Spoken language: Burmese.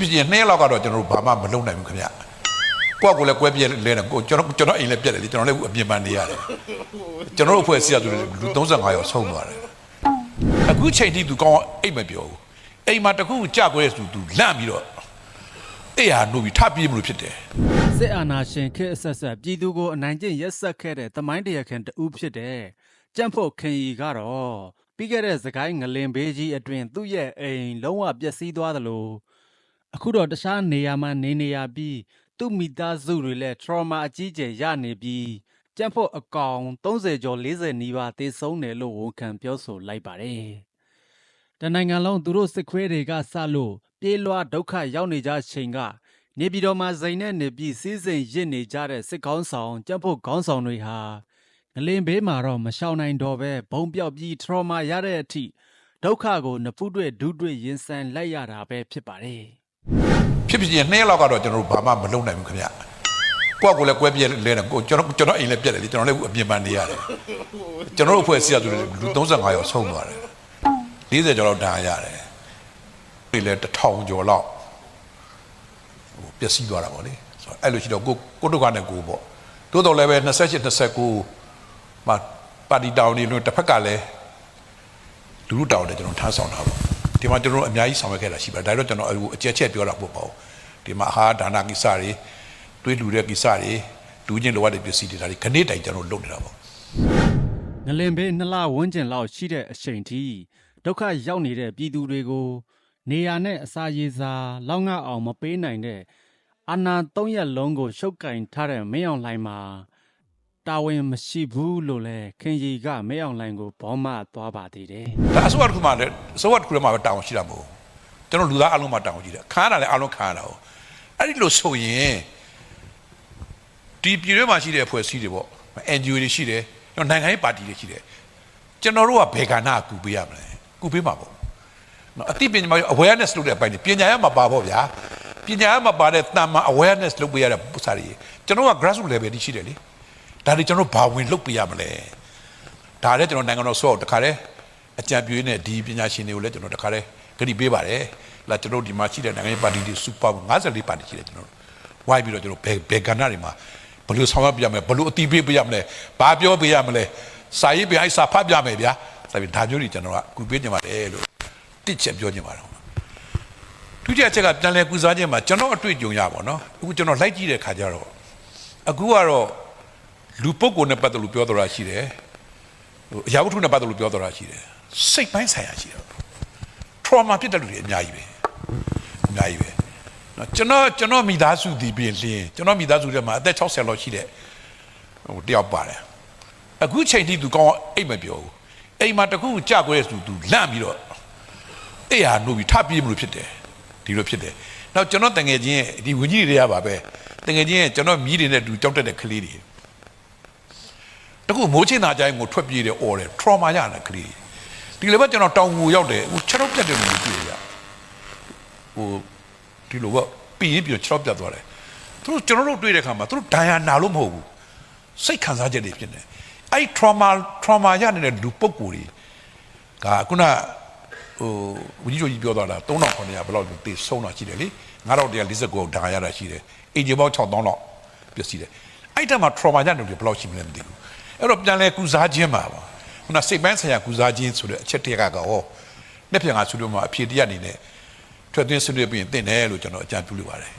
ဖြစ်ဖြစ်ချင်းနှစ်ရက်လောက်ကတော့ကျွန်တော်တို့ဘာမှမလုပ်နိုင်ဘူးခင်ဗျကိုယ့်ကိုယ်လည်းကွဲပြဲလဲနေကိုကျွန်တော်ကျွန်တော်အိမ်လည်းပြက်တယ်လေကျွန်တော်လည်းအပြင်ပန်းနေရတယ်ကျွန်တော်တို့အဖွဲ့အစည်းကဆိုလူ35ယောက်ဆုံးသွားတယ်အခုချိန်ထိသူကောင်းအိတ်မပြောဘူးအိမ်မှာတခုကြကွဲဆိုသူလန့်ပြီးတော့အေးဟာနိုးပြီးထပ်ပြေးမလို့ဖြစ်တယ်စစ်အာဏာရှင်ခေတ်အဆက်ဆက်ပြည်သူကိုအနိုင်ကျင့်ရက်ဆက်ခဲ့တဲ့တမိုင်းတရခင်တူဖြစ်တဲ့ကြန့်ဖို့ခင်ရီကတော့ပြီးခဲ့တဲ့စကိုင်းငလင်ဘေးကြီးအတွင်သူ့ရဲ့အိမ်လုံးဝပျက်စီးသွားသလို အခုတော့တခြားနေရာမှာနေနေရပြီး သူ့မိသားစုတွေလည်း trauma အကြီးကျယ်ရနေပြီးကြန့်ဖို့အကောင်30ကျော်40နီးပါးသေဆုံးတယ်လို့ဝန်ခံပြောဆိုလိုက်ပါတယ်တနိုင်ငံလုံးသူတို့စစ်ခွေးတွေကစလို့ပြေးလွှားဒုက္ခရောက်နေကြချိန်ကနေပြည်တော်မှာဇိမ်နဲ့နေပြီးစီးစိမ်ရစ်နေကြတဲ့စစ်ကောင်းဆောင်ကြက်ဖို့ခေါင်းဆောင်တွေဟာငလင်ဘေးမှာတော့မရှောင်နိုင်တော့ပဲဘုံပြောက်ပြီး trauma ရတဲ့အထိဒုက္ခကိုနဖူးတွေ့ဒူးတွေ့ရင်ဆိုင်လိုက်ရတာပဲဖြစ်ပါတယ် ဖြစ်ဖြစ်ချင်းနှစ်ရက်လောက်ကတော့ကျွန်တော်တို့ဘာမှမလုပ်နိုင်ဘူးခင်ဗျကိုယ့်ကိုယ်လည်းကွဲပြဲလဲနေကိုကျွန်တော်ကျွန်တော်အိမ်လည်းပြက်တယ်လေကျွန်တော်လည်းအပြင်ပန်းနေရတယ်ကျွန်တော်တို့အဖွဲ့အစည်းကဆိုလူ35ယောက်ဆုံးသွားတယ်40ကျော်လောက်ဒဏ်ရာရတယ်ဒီလည်း1000ကျော်လောက်ဟိုပျက်စီးသွားတာပေါ့လေဆိုတော့အဲ့လိုရှိတော့ကိုကိုဒုက္ခနဲ့ကိုပေါ့တိုးတော်လည်းပဲ28 29မှာပါတီတောင်နေလို့တစ်ဖက်ကလည်းလူလူတောင်တယ်ကျွန်တော်ထားဆောင်တာပေါ့ ဒီမှာကျွန်တော်တို့အများကြီးဆောင်ရွက်ခဲ့တာရှိပါတယ်ဒါတော့ကျွန်တော်အခုအကျက်ချက်ပြောတာပေါ့ပေါ့ဒီမှာအာဟာဒါနာကိစ္စတွေတွေးလူတဲ့ကိစ္စတွေလူချင်းလိုအပ်တဲ့ပစ္စည်းတွေဒါတွေခဏတိုင်ကျွန်တော်လုပ်နေတာပေါ့ငလင်ဘေးနှစ်လဝန်းကျင်လောက်ရှိတဲ့အချိန်ထိဒုက္ခရောက်နေတဲ့ပြည်သူတွေကို နေရာနဲ့အစာရေစာ လောက်ငှအောင်မပေးနိုင်တဲ့အာနာ၃ရက်လုံးကိုရှုပ်ကင်ထားတဲ့မင်းအောင်လှိုင်မှာ တာဝန်မရှိဘူးလို့လဲခင်ရီကမင်းအောင်လှိုင်ကိုဘောမသွားပါသေးတယ်ဒါအစိုးရတစ်ခုမှလည်းအစိုးရတစ်ခုမှပဲတောင်းရှိတာမဟုတ်ဘူးကျွန်တော်လူသားအလုံးမှတောင်းရှိတယ်ခါရတာလည်းအလုံးခါရတာဟုတ်အဲ့ဒီလိုဆိုရင်ဒီပြည်တွင်းမှာရှိတဲ့အဖွဲ့အစည်းတွေပေါ့ NGO တွေရှိတယ်ကျွန်တော်နိုင်ငံရေးပါတီတွေရှိတယ်ကျွန်တော်တို့ကဘယ်ကဏ္ဍကူပေးရမလဲကူပေးမှာပေါ့နော်အသိပညာမှာ awareness လုပ်တဲ့အပိုင်းတွေပညာရမှာပါပေါ့ဗျာပညာရမှာပါတဲ့တန်မာ awareness လုပ်ပေးရတဲ့စာတွေကျွန်တော်က grassroots level တွေရှိတယ်လေ ဒါတွေကျွန်တော်ဘာဝင်လုပ်ပေးရမလဲဒါလည်းကျွန်တော်နိုင်ငံတော်ဆော့တခါတည်းအကြံပြုရင်းနဲ့ဒီပညာရှင်တွေကိုလည်းကျွန်တော်တခါတည်းဂရုပေးပါတယ်လာကျွန်တော်ဒီမှာရှိတဲ့နိုင်ငံရေးပါတီတွေစူပါ54ပါတီရှိတယ်ကျွန်တော်တို့ဝိုင်းပြီးတော့ကျွန်တော်ဘယ်ဘယ်ကဏ္ဍတွေမှာဘယ်လိုဆောင်ရွက်ပြရမလဲဘယ်လိုအတီးပေးပေးရမလဲဘာပြောပေးရမလဲစာရေးပေးအိုက်စာဖတ်ပြမယ်ဗျာဒါပေမဲ့ဒါမျိုးတွေကျွန်တော်ကကူပေးနေပါတယ်လို့တစ်ချက်ပြောနေပါတယ်ဒုတိယချက်ကပြန်လဲကူစားခြင်းမှာကျွန်တော်အတွေ့အကြုံရပါတော့အခုကျွန်တော်လိုက်ကြည့်တဲ့ခါကျတော့အခုကတော့ လူပုဂ္ဂိုလ်နဲ့ပတ်သက်လို့ပြောတော်တာရှိတယ်ဟိုအရာဝတ္ထုနဲ့ပတ်သက်လို့ပြောတော်တာရှိတယ်စိတ်ပိုင်းဆိုင်ရာရှိတယ် trauma ဖြစ်တဲ့လူတွေအများကြီးပဲအများကြီးပဲနော်ကျွန်တော်ကျွန်တော်မိသားစုဒီပြင်လင်းကျွန်တော်မိသားစုထဲမှာအသက်60လောက်ရှိတဲ့ဟိုတယောက်ပါတယ်အခုချိန်ထိသူကောင်းအိတ်မပြောဘူးအိမ်မှာတခုကြကွဲသူသူလန့်ပြီးတော့အဲ့ဟာနှုတ်ပြီးထပြေးမလို့ဖြစ်တယ်ဒီလိုဖြစ်တယ်နောက်ကျွန်တော်တငယ်ချင်းဒီဝင်းကြီးတွေရပါပဲတငယ်ချင်းကျွန်တော်မိတွေနဲ့တူကြောက်တက်တဲ့ကလေးတွေ တခုမိုးချင်းသားကြိုင်းကိုထွက်ပြေးတယ်អော်တယ် trauma ရတဲ့ကလေးဒီလိုပဲကျွန်တော်တောင်ငူရောက်တယ်ဟိုခြေတော့ပြတ်တယ်လို့တွေ့ရဟိုဒီလိုကပြီးရင်ပြီးတော့ခြေတော့ပြတ်သွားတယ်သူတို့ကျွန်တော်တို့တွေ့တဲ့ခါမှာသူတို့ဒဏ်ရာနာလို့မဟုတ်ဘူးစိတ်ခံစားချက်တွေဖြစ်နေအဲ့ trauma trauma ရနေတဲ့လူပုဂ္ဂိုလ်တွေကခုနဟိုဝကြီးတို့ကြီးပြောသွားတာ3900ဘယ်လောက်တေဆုံးတာရှိတယ်လေ9149ဒဏ်ရာရတာရှိတယ်အင်ဂျင်ပေါင်း6000လောက်ပျက်စီးတယ်အဲ့တက်မှာ trauma ရနေတယ်ဘယ်လောက်ရှိမလဲမသိဘူး အဲ့တော့ပြန်လဲကုစားခြင်းပါပါခုနစိတ်ပိုင်းဆိုင်ရာကုစားခြင်းဆိုတဲ့အချက်တရကကောနှစ်ပြန်ကဆွေးနွေးမှာအဖြေတရအနေနဲ့ထွက်သွင်းဆွေးနွေးပြီးရင်တင့်တယ်လို့ကျွန်တော်အကြံပြုလိုပါတယ်